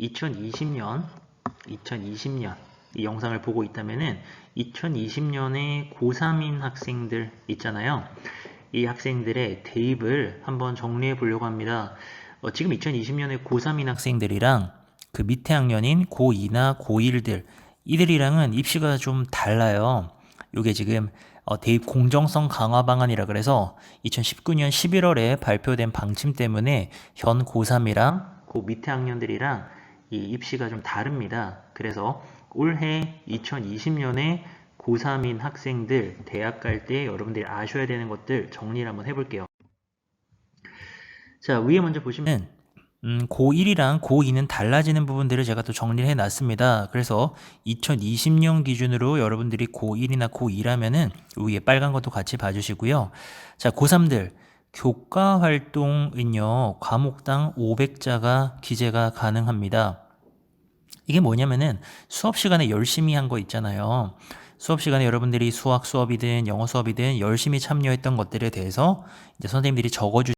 2020년 2020년 이 영상을 보고 있다면은 2020년에 고3인 학생들 있잖아요. 이 학생들의 대입을 한번 정리해 보려고 합니다. 어, 지금 2020년에 고3인 학생들이랑 그 밑에 학년인 고2나 고1들 이들이랑은 입시가 좀 달라요. 요게 지금 어, 대입 공정성 강화 방안이라 그래서 2019년 11월에 발표된 방침 때문에 현 고3이랑 그 밑에 학년들이랑 이 입시가 좀 다릅니다. 그래서 올해 2020년에 고3인 학생들 대학 갈 때 여러분들이 아셔야 되는 것들 정리를 한번 해볼게요. 자, 위에 먼저 보시면 음, 고1이랑 고2는 달라지는 부분들을 제가 또 정리를 해놨습니다. 그래서 2020년 기준으로 여러분들이 고1이나 고2라면은 위에 빨간 것도 같이 봐주시고요. 자, 고3들 교과 활동은요, 과목당 500자가 기재가 가능합니다. 이게 뭐냐면은 수업 시간에 열심히 한 거 있잖아요. 수업 시간에 여러분들이 수학 수업이든 영어 수업이든 열심히 참여했던 것들에 대해서 이제 선생님들이 적어주